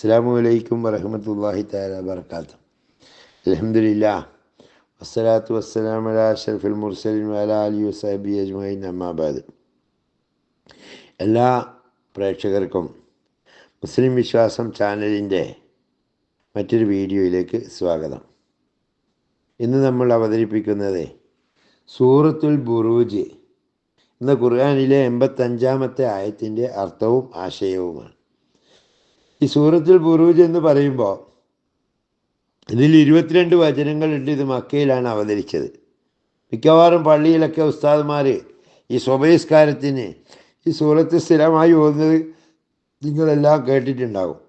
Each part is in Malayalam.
അസ്സാമു അലൈക്കും വരഹമത്തല്ലാഹി താല വർക്കാത്ത അലഹമില്ല വസ്സലാത്തു വസ്സലാം അല അഷറഫുൽ മുർസലിൻ അല അലി വസാബി അജ്മൈൻ അമ്മാബാദ് എല്ലാ പ്രേക്ഷകർക്കും മുസ്ലിം വിശ്വാസം ചാനലിന്റെ മറ്റൊരു വീഡിയോയിലേക്ക് സ്വാഗതം. ഇന്ന് നമ്മൾ അവതരിപ്പിക്കുന്നത് സൂറത്തുൽ ബുറൂജ്. എന്ന ഖുർആാനിലെ എൺപത്തഞ്ചാമത്തെ ആയത്തിന്റെ അർത്ഥവും ആശയവുമാണ്. ഈ സൂറത്തിൽ ബുറൂജ് എന്ന് പറയുമ്പോൾ ഇതിൽ ഇരുപത്തിരണ്ട് വചനങ്ങളുണ്ട് ഇത് മക്കയിലാണ് അവതരിച്ചത്. മിക്കവാറും പള്ളിയിലൊക്കെ ഉസ്താദ്മാർ ഈ സ്വഭയസ്കാരത്തിന് ഈ സൂറത്ത് സ്ഥിരമായി ഓതുന്നത് നിങ്ങളെല്ലാം കേട്ടിട്ടുണ്ടാകും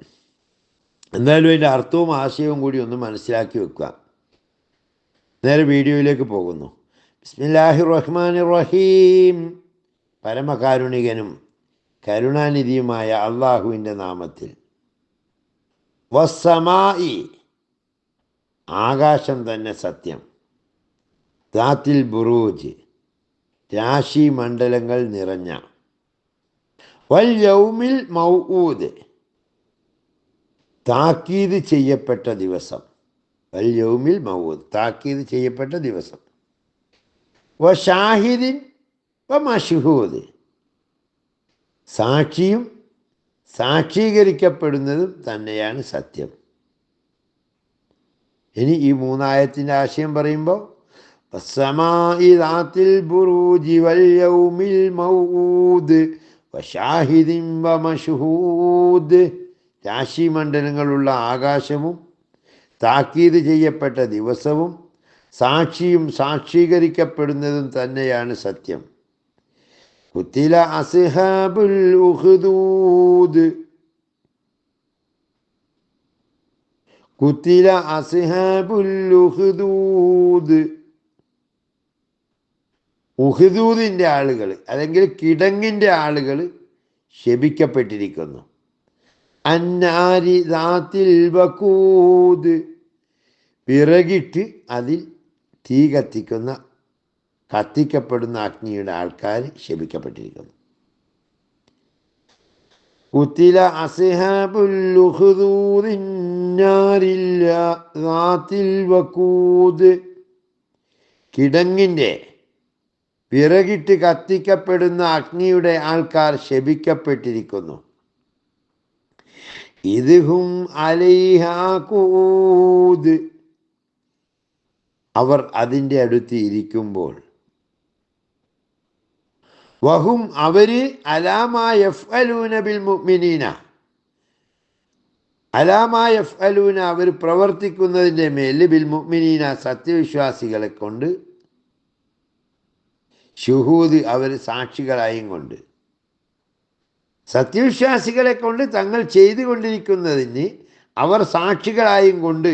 എന്തായാലും അതിന്റെ അർത്ഥവും ആശയവും കൂടി ഒന്ന് മനസ്സിലാക്കി വെക്കുക. നേരെ വീഡിയോയിലേക്ക് പോകുന്നു. ബിസ്മില്ലാഹി റഹ്മാൻ റഹീം. പരമകാരുണികനും കരുണാനിധിയുമായ അള്ളാഹുവിന്റെ നാമത്തിൽ. വസ്സമായി ആകാശം തന്നെ സത്യം. ദാത്തിൽ ബുറൂജ്. രാശി മണ്ഡലങ്ങൾ നിറഞ്ഞ. വൽ യൗമിൽ മൗഊദ്. താക്കീത് ചെയ്യപ്പെട്ട ദിവസം. വൽ യൗമിൽ മൗഊദ്. താക്കീത് ചെയ്യപ്പെട്ട ദിവസം. വ ഷാഹിദിൻ വ മഷിഹൂദ്. സാക്ഷിയും സാക്ഷീകരിക്കപ്പെടുന്നതും തന്നെയാണ് സത്യം. ഇനി ഈ മൂന്നായത്തിന്റെ ആശയം പറയുമ്പോൾ രാശിമണ്ഡലങ്ങളുള്ള ആകാശവും താക്കീത് ചെയ്യപ്പെട്ട ദിവസവും സാക്ഷിയും സാക്ഷീകരിക്കപ്പെടുന്നതും തന്നെയാണ് സത്യം. കുത്തില അസ്ഹാബുൽ ഉഹുദൂദ് കുത്തില അസ്ഹാബുൽ ഉഹുദൂദ് ഉഹുദൂദിന്റെ ആളുകൾ അല്ലെങ്കിൽ കിടങ്ങിന്റെ ആളുകൾ ശപിക്കപ്പെട്ടിരിക്കുന്നു. അന്നാരി ദാത്തിൽ വക്കൂത് പിറകിട്ട് അതിൽ തീ കത്തിക്കുന്ന കത്തിക്കപ്പെടുന്ന അഗ്നിയുടെ ആൾക്കാർ ശപിക്കപ്പെട്ടിരിക്കുന്നു. അസ്ഹാബുൽ വക്കൂദ് കിടങ്ങിന്റെ പിറകിട്ട് കത്തിക്കപ്പെടുന്ന അഗ്നിയുടെ ആൾക്കാർ ശപിക്കപ്പെട്ടിരിക്കുന്നു. ഇതുഹും അലൈഹാകൂദ് അവർ അതിന്റെ അടുത്ത് ഇരിക്കുമ്പോൾ വഹും അവർ അലാമാ എഫ് ബിൽ മുഅ്മിനീന. അലാമാ എഫ് അലൂന അവർ പ്രവർത്തിക്കുന്നതിന്റെ മേൽ ബിൽ മുഅ്മിനീന സത്യവിശ്വാസികളെ കൊണ്ട് ഷുഹൂദ് അവർ സാക്ഷികളായും കൊണ്ട്. സത്യവിശ്വാസികളെ കൊണ്ട് തങ്ങൾ ചെയ്തുകൊണ്ടിരിക്കുന്നതിന് അവർ സാക്ഷികളായും കൊണ്ട്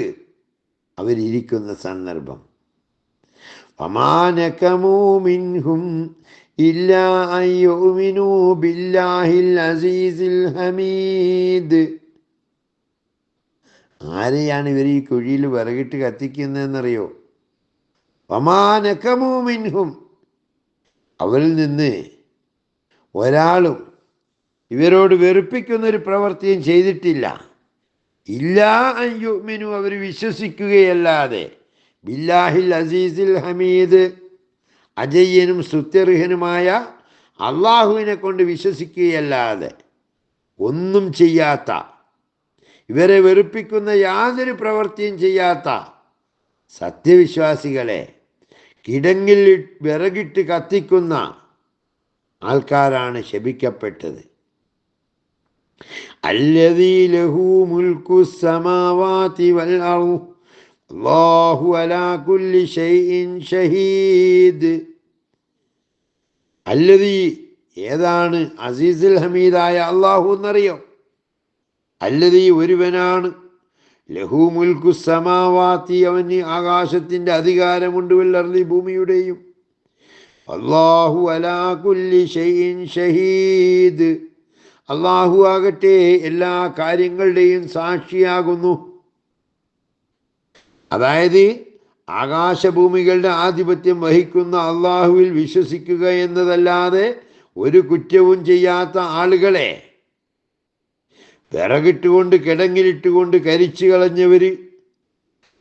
അവരിയ്ക്കുന്ന സന്ദർഭം. മിൻഹും ബില്ലാഹിൽ അസീസിൽ ഹമീദ്. ആരെയാണ് ഇവർ ഈ കുഴിയിൽ വിറകിട്ട് കത്തിക്കുന്നതെന്നറിയോ? മിൻഹും. അവരിൽ നിന്ന് ഒരാളും ഇവരോട് വെറുപ്പിക്കുന്ന ഒരു പ്രവൃത്തിയും ചെയ്തിട്ടില്ല. ഇല്ലാ അയ്യുമിനു അവർ വിശ്വസിക്കുകയല്ലാതെ. ബില്ലാഹിൽ അസീസിൽ ഹമീദ്. അജയ്യനും സ്തുത്യർഹനുമായ അള്ളാഹുവിനെ കൊണ്ട് വിശ്വസിക്കുകയല്ലാതെ ഒന്നും ചെയ്യാത്ത ഇവരെ വെറുപ്പിക്കുന്ന യാതൊരു പ്രവൃത്തിയും ചെയ്യാത്ത സത്യവിശ്വാസികളെ കിടങ്ങിൽ വിറകിട്ട് കത്തിക്കുന്ന ആൾക്കാരാണ് ശപിക്കപ്പെട്ടത്. അല്ലതീ ലഹു മുൽക്കു സമാവാതി വൽ അള്ളാഹു അലാ കുല്ലി ഷെയ്ഇൻ ഷഹീദ്. അല്ലതി ഏതാണ് അസീസുൽ ഹമീദായ അള്ളാഹു എന്നറിയോ? അല്ലതി ഒരുവനാണ്. ലഹു മുൽക്കു സമാവാത്തി അവന് ആകാശത്തിന്റെ അധികാരമുണ്ട് വെള്ളർലി ഭൂമിയുടെയും. അള്ളാഹു അലാ കുല്ലി ഷെയ്ഇൻ ഷഹീദ്. അള്ളാഹു ആകട്ടെ എല്ലാ കാര്യങ്ങളുടെയും സാക്ഷിയാകുന്നു. അതായത് ആകാശഭൂമികളുടെ ആധിപത്യം വഹിക്കുന്ന അള്ളാഹുവിൽ വിശ്വസിക്കുക എന്നതല്ലാതെ ഒരു കുറ്റവും ചെയ്യാത്ത ആളുകളെ വിറകിട്ടുകൊണ്ട് കിടങ്ങിലിട്ടുകൊണ്ട് കരിച്ചു കളഞ്ഞവർ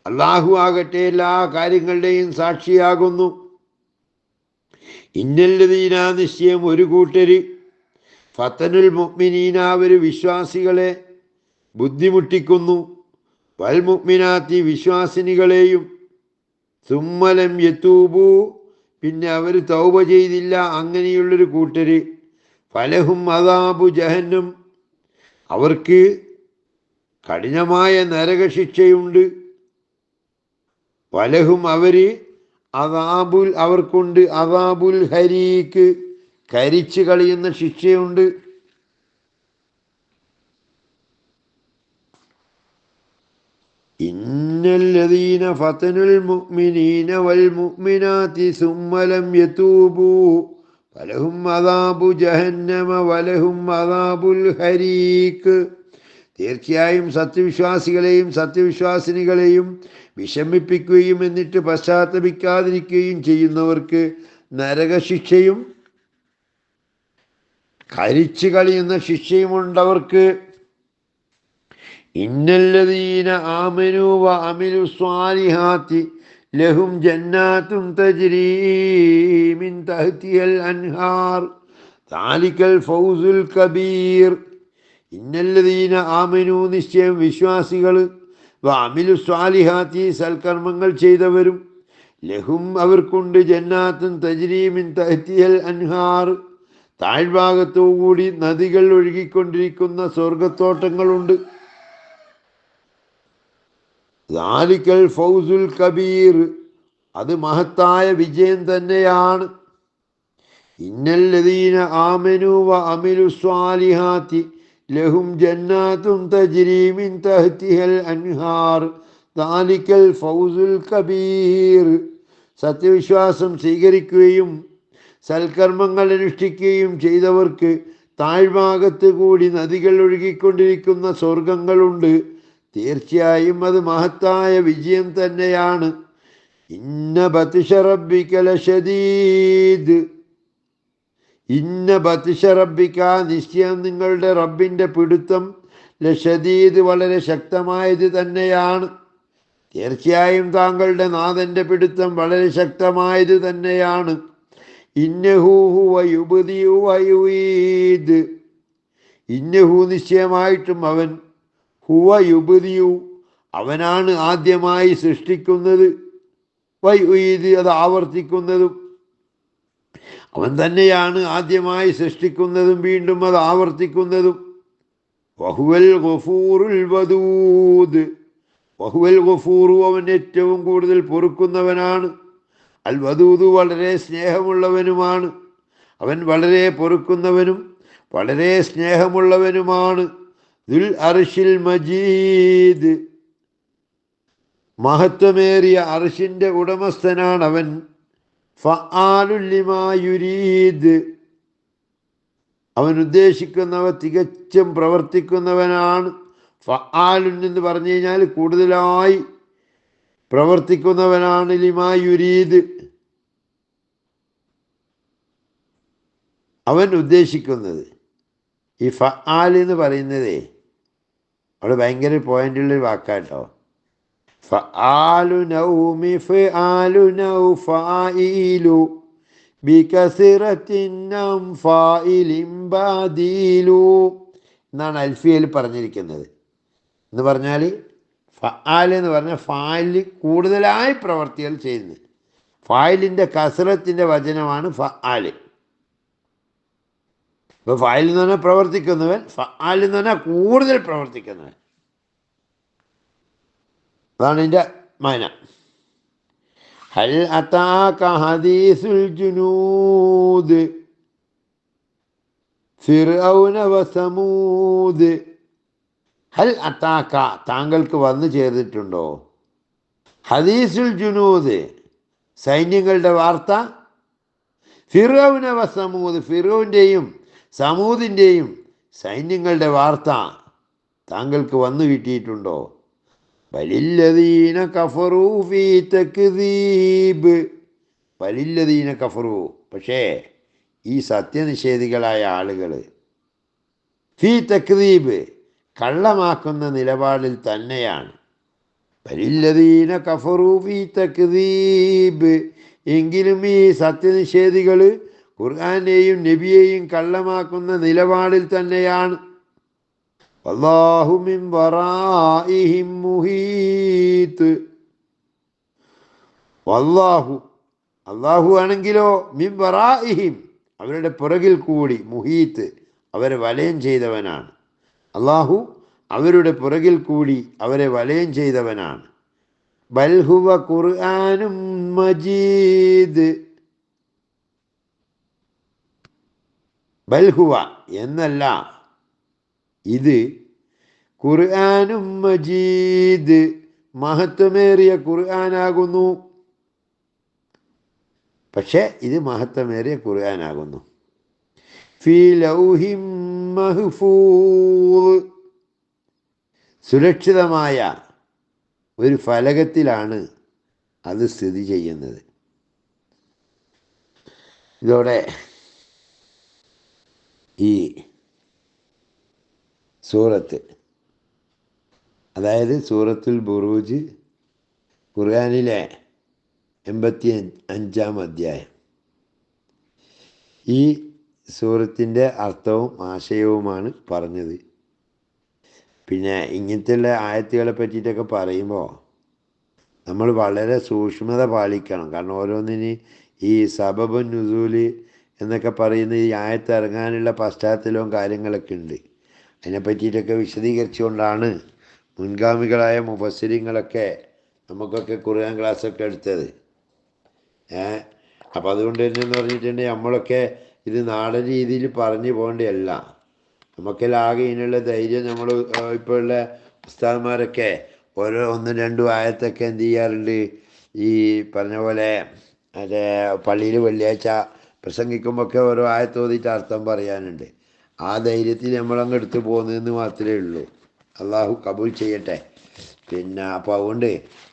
അള്ളാഹു ആകട്ടെ എല്ലാ കാര്യങ്ങളുടെയും സാക്ഷിയാകുന്നു. ഇന്നല്ലതീന നിശ്ചയം ഒരു കൂട്ടര് ഫത്തനുൽ മുഅ്മിനീന അവർ വിശ്വാസികളെ ബുദ്ധിമുട്ടിക്കുന്നു. വൽ മുഅ്മിനാത്തി വിശ്വാസിനികളെയും സുമ്മലം യത്തൂബു പിന്നെ അവർ തൗബ ചെയ്തില്ല അങ്ങനെയുള്ളൊരു കൂട്ടര്. ഫലഹും അതാബു ജഹന്നം. അവർക്ക് കഠിനമായ നരകശിക്ഷയുണ്ട്. പലഹും അവർ അതാബുൽ അവർക്കുണ്ട് അതാബുൽ ഹരീക്ക് കരിച്ചു കളിയുന്ന ശിക്ഷയുണ്ട്. ഇന്നല്ലദീന ഫതനുൽ മുഅ്മിനീന വൽ മുഅ്മിനാതി ലം യതൂബു ഫലഹും അദാബു ജഹന്നമ വലഹും അദാബുൽ ഹരീക്ക് തീർച്ചയായും സത്യവിശ്വാസികളെയും സത്യവിശ്വാസിനികളെയും വിഷമിപ്പിക്കുകയും എന്നിട്ട് പശ്ചാത്തപിക്കാതിരിക്കുകയും ചെയ്യുന്നവർക്ക് നരകശിക്ഷയും കരിച്ചു കളിയുന്ന ശിക്ഷയുമുണ്ടവർക്ക് ഇന്നല്ലദീന ആമനു വ അമിലു സ്വാലിഹാത്തി ലഹും ജന്നാത്തും തജ്രീ മിൻ അൻഹാർ. താലിക്കൽ ഫൗസുൽ കബീർ. ഇന്നല്ലദീന ആമനു നിശ്ചയം വിശ്വാസികൾ വ അമിലു സ്വാലിഹാത്തി സൽക്കർമ്മങ്ങൾ ചെയ്തവരും ലഹും അവർക്കുണ്ട് ജന്നാത്തും തജ്രീമിൻ തഹ്തിഹൽ അൻഹാർ. താഴ്ഭാഗത്തുകൂടി നദികൾ ഒഴുകിക്കൊണ്ടിരിക്കുന്ന സ്വർഗത്തോട്ടങ്ങളുണ്ട് ദാലിക്കൽ ഫൗസുൽ കബീർ അത് മഹത്തായ വിജയം തന്നെയാണ്. ഇന്നല്ലദീന ആമനു വ അമിലു സ്വാലിഹാത്തി ലഹും ജന്നാത്തും തജ്രീമിൻ തഹ്തിഹൽ അൻഹാർ. ദാലിക്കൽ ഫൗസുൽ കബീർ സത്യവിശ്വാസം സ്വീകരിക്കുകയും സൽക്കർമ്മങ്ങൾ അനുഷ്ഠിക്കുകയും ചെയ്തവർക്ക് താഴ്ഭാഗത്ത് കൂടി നദികൾ ഒഴുകിക്കൊണ്ടിരിക്കുന്ന സ്വർഗങ്ങളുണ്ട് തീർച്ചയായും അത് മഹത്തായ വിജയം തന്നെയാണ്. ഇന്ന ബത്തിഷറബിക്കലശദീദ് ഇന്ന ബത്തിഷറബിക്ക നിശ്ചയം നിങ്ങളുടെ റബ്ബിന്റെ പിടുത്തം. ലഷദീദ് വളരെ ശക്തമായത് തന്നെയാണ്. തീർച്ചയായും താങ്കളുടെ നാഥന്റെ പിടുത്തം വളരെ ശക്തമായത് തന്നെയാണ്. ഇന്നഹു വയുബദിയുവയുവീദ് ഇന്നഹു നിശ്ചയമായിട്ടും അവൻ ഹുവ യുബദിയു അവനാണ് ആദ്യമായി സൃഷ്ടിക്കുന്നത്. വൈ ഉയ്ത് അത് ആവർത്തിക്കുന്നതും. അവൻ തന്നെയാണ് ആദ്യമായി സൃഷ്ടിക്കുന്നതും വീണ്ടും അത് ആവർത്തിക്കുന്നതും. വഹുവൽ ഗഫൂറുൽ വദൂദ്. വഹുവൽ ഗഫൂറു അവൻ ഏറ്റവും കൂടുതൽ പൊറുക്കുന്നവനാണ്. അൽ വദൂദ് വളരെ സ്നേഹമുള്ളവനുമാണ്. അവൻ വളരെ പൊറുക്കുന്നവനും വളരെ സ്നേഹമുള്ളവനുമാണ്. ദുൽ അർഷിൽ മജീദ്. മഹത്വമേറിയ അർഷിന്റെ ഉടമസ്ഥനാണ് അവൻ അവൻ ഉദ്ദേശിക്കുന്നവ തികച്ചും പ്രവർത്തിക്കുന്നവനാണ്. ഫആലുൻ എന്ന് പറഞ്ഞു കഴിഞ്ഞാൽ കൂടുതലായി പ്രവർത്തിക്കുന്നവനാണ് ലിമായുരീദ് അവൻ ഉദ്ദേശിക്കുന്നത് ഈ ഫആൽ എന്ന് പറയുന്നതേ അവിടെ ഭയങ്കര പോയിന്റുള്ളൊരു വാക്കാട്ടോ. നൗമി നൗ ഫായിലു എന്നാണ് അൽഫിയയിൽ പറഞ്ഞിരിക്കുന്നത്. എന്ന് പറഞ്ഞാൽ ഫാൽ എന്ന് പറഞ്ഞാൽ ഫായിൽ കൂടുതലായി പ്രവർത്തികൾ ചെയ്യുന്നത്. ഫായിലിന്റെ കസറത്തിന്റെ വചനമാണ് ഫആൽ ഇപ്പോൾ ഫായിൽ നിന്ന് തന്നെ പ്രവർത്തിക്കുന്നവൻ ഫാലിൽ നിന്ന് തന്നെ കൂടുതൽ പ്രവർത്തിക്കുന്നവൻ. അതാണ് ഇതിന്റെ മന. ഹൽ അതാക ഹദീസുൽ ജുനൂദ്. ഫിർഔന വസമൂദ് ഹൽ അത്താക്ക താങ്കൾക്ക് വന്നു ചേർന്നിട്ടുണ്ടോ? ഹദീസുൽ ജുനൂദ് സൈന്യങ്ങളുടെ വാർത്ത. ഫിറോവിന വസമൂദ് ഫിറോവിന്റെയും സമൂദിന്റെയും സൈന്യങ്ങളുടെ വാർത്ത താങ്കൾക്ക് വന്നു കിട്ടിയിട്ടുണ്ടോ? ബലില്ലദീന കഫറു ഫീ തക്ദീബ്. കഫറു. പക്ഷേ ഈ സത്യനിഷേധികളായ ആളുകൾ ഫീ തക്ദീബ് കള്ളമാക്കുന്ന നിലപാടിൽ തന്നെയാണ്. ബലില്ലദീന കഫറു ഫീ തക്ദീബ്. എങ്കിലും ഈ സത്യനിഷേധികൾ ഖുർആാനെയും നബിയെയും കള്ളമാക്കുന്ന നിലപാടിൽ തന്നെയാണ്. വല്ലാഹു അള്ളാഹു ആണെങ്കിലോ മിൻ വറാഇഹിം അവരുടെ പുറകിൽ കൂടി മുഹീത്ത് അവരെ വലയം ചെയ്തവനാണ്. അള്ളാഹു അവരുടെ പുറകിൽ കൂടി അവരെ വലയം ചെയ്തവനാണ്. ബൽഹുവ ഖുർആാനും മജീദ്. ബൽഹുവ എന്നല്ല. ഇത് ഖുർആാനും മജീദ്. മഹത്വമേറിയ ഖുർആാനാകുന്നു. പക്ഷേ ഇത് മഹത്വമേറിയ ഖുർആാനാകുന്നു. ഫീ ലൗഹിം സുരക്ഷിതമായ ഒരു ഫലകത്തിലാണ് അത് സ്ഥിതി ചെയ്യുന്നത്. ഇതോടെ ഈ സൂറത്ത്. അതായത് സൂറത്തുൽ ബുറൂജ് ഖുർആാനിലെ എൺപത്തി അഞ്ചാം അധ്യായം. ഈ സൂറത്തിന്റെ അർത്ഥവും ആശയവുമാണ് പറഞ്ഞത്. പിന്നെ ഇങ്ങനത്തെയുള്ള ആയത്തുകളെ പറ്റിയിട്ടൊക്കെ പറയുമ്പോൾ നമ്മൾ വളരെ സൂക്ഷ്മത പാലിക്കണം. കാരണം ഓരോന്നിന് ഈ സബബ് നുസൂൽ എന്നൊക്കെ പറയുന്ന ഈ ആയത്ത് പശ്ചാത്തലവും കാര്യങ്ങളൊക്കെ ഉണ്ട്. അതിനെ പറ്റിയിട്ടൊക്കെ വിശദീകരിച്ചുകൊണ്ടാണ് മുൻഗാമികളായ മുഫസ്സിരിങ്ങളൊക്കെ നമുക്കൊക്കെ ഖുർആൻ ക്ലാസ്സൊക്കെ എടുത്തത്. ഏ? അപ്പം അതുകൊണ്ട് തന്നെ എന്ന് പറഞ്ഞിട്ടുണ്ടെങ്കിൽ നമ്മളൊക്കെ ഇത് നാടൻ രീതിയിൽ പറഞ്ഞു പോകേണ്ടതല്ല. നമുക്കെല്ലാം ആകെ ഇതിനുള്ള ധൈര്യം നമ്മൾ ഇപ്പോൾ ഉള്ള ഓരോ ഒന്നും രണ്ടും ആയത്തൊക്കെ എന്ത് ചെയ്യാറുണ്ട്? ഈ പറഞ്ഞ പോലെ മറ്റേ പള്ളിയിൽ വെള്ളിയാഴ്ച പ്രസംഗിക്കുമ്പോഴൊക്കെ ഓരോ ആയത്ത് ഓതിയിട്ട് അർത്ഥം പറയാനുണ്ട്. ആ ധൈര്യത്തിൽ നമ്മളങ്ങ് എടുത്തു പോകുന്നതെന്ന് മാത്രമേ ഉള്ളൂ. അള്ളാഹു കബൂൽ ചെയ്യട്ടെ. പിന്നെ അപ്പോൾ അതുകൊണ്ട്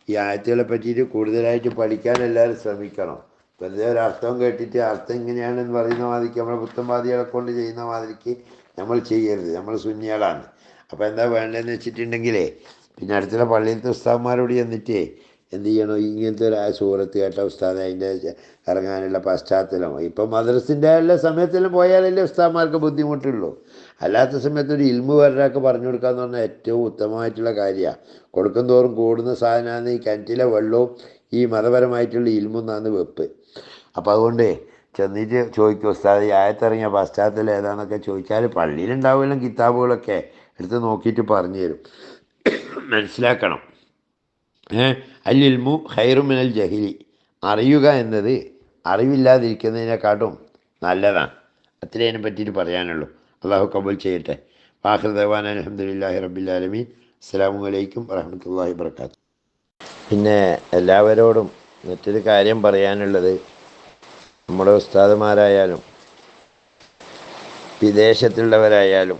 ഈ ആയത്തുകളെ പറ്റിയിട്ട് കൂടുതലായിട്ട് പഠിക്കാൻ എല്ലാവരും ശ്രമിക്കണം. വെറുതെ ഒരു അർത്ഥം കേട്ടിട്ട് അർത്ഥം ഇങ്ങനെയാണെന്ന് പറയുന്ന മാതിരിക്ക് നമ്മളെ പുത്തൻവാദികളെ കൊണ്ട് ചെയ്യുന്ന മാതിരിക്ക് നമ്മൾ ചെയ്യരുത്. നമ്മൾ സുന്നിയാളാണ് അപ്പോൾ എന്താ വേണ്ടതെന്ന് വെച്ചിട്ടുണ്ടെങ്കിലേ പിന്നെ അടുത്തുള്ള പള്ളിയിലത്തെ ഉസ്താവന്മാരോട് ചെന്നിട്ട് എന്ത് ചെയ്യണം? ഇങ്ങനത്തെ ഒരു സൂറത്ത് കേട്ട ഉസ്താദ് അതിന്റെ ഇറങ്ങാനുള്ള പശ്ചാത്തലം. ഇപ്പം മദ്രസിന്റെ എല്ലാ സമയത്തെല്ലാം പോയാലല്ലേ ഉസ്താദ്മാർക്ക് ബുദ്ധിമുട്ടുള്ളൂ. അല്ലാത്ത സമയത്ത് ഒരു ഇൽമു വരൊക്കെ പറഞ്ഞു കൊടുക്കാന്ന് പറഞ്ഞാൽ ഏറ്റവും ഉത്തമമായിട്ടുള്ള കാര്യമാണ് കൊടുക്കും തോറും കൂടുന്ന സാധനമാണ് ഈ കിണറ്റിലെ വെള്ളവും ഈ മതപരമായിട്ടുള്ള ഇൽമുന്നാണ് വെപ്പ്. അപ്പോൾ അതുകൊണ്ട് ചെന്നിട്ട് ചോദിക്കും ഉസ്താദ് ആയത്തിറങ്ങിയ പശ്ചാത്തലം ഏതാണെന്നൊക്കെ ചോദിച്ചാൽ പള്ളിയിലുണ്ടാവുമല്ലോ കിതാബുകളൊക്കെ. എടുത്ത് നോക്കിയിട്ട് പറഞ്ഞു തരും. മനസ്സിലാക്കണം. അല്ലിൽമു ഹൈറുമിനൽ ജഹിലി. അറിയുക എന്നത് അറിവില്ലാതിരിക്കുന്നതിനെക്കാട്ടും നല്ലതാണ്. അത്രേ അതിനെ പറ്റിയിട്ട് പറയാനുള്ളൂ. അള്ളാഹു കബൂൽ ചെയ്യട്ടെ. വാഹൃദവാൻ അലഹമുല്ലാഹി റബ്ബിലാലമീൻ അസ്സാം വലൈക്കും വറഹമത്തല്ലാഹി വർക്കാത്തു പിന്നെ എല്ലാവരോടും മറ്റൊരു കാര്യം പറയാനുള്ളത് നമ്മുടെ ഉസ്താദുമാരായാലും വിദേശത്തുള്ളവരായാലും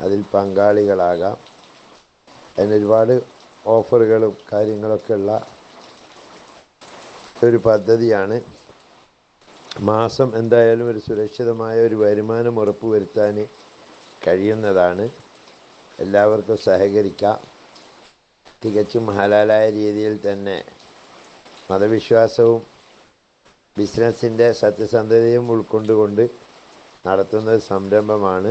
അതിൽ പങ്കാളികളാകാം. അതിന് ഒരുപാട് ഓഫറുകളും കാര്യങ്ങളൊക്കെ ഉള്ള ഒരു പദ്ധതിയാണ്. മാസം എന്തായാലും ഒരു സുരക്ഷിതമായ ഒരു വരുമാനം ഉറപ്പ് ഉറപ്പുവരുത്താൻ കഴിയുന്നതാണ്. എല്ലാവർക്കും സഹകരിക്കാം. തികച്ചും ഹലാലായ രീതിയിൽ തന്നെ മതവിശ്വാസവും ബിസിനസ്സിന്റെ സത്യസന്ധതയും ഉൾക്കൊണ്ടുകൊണ്ട് നടത്തുന്ന സംരംഭമാണ്.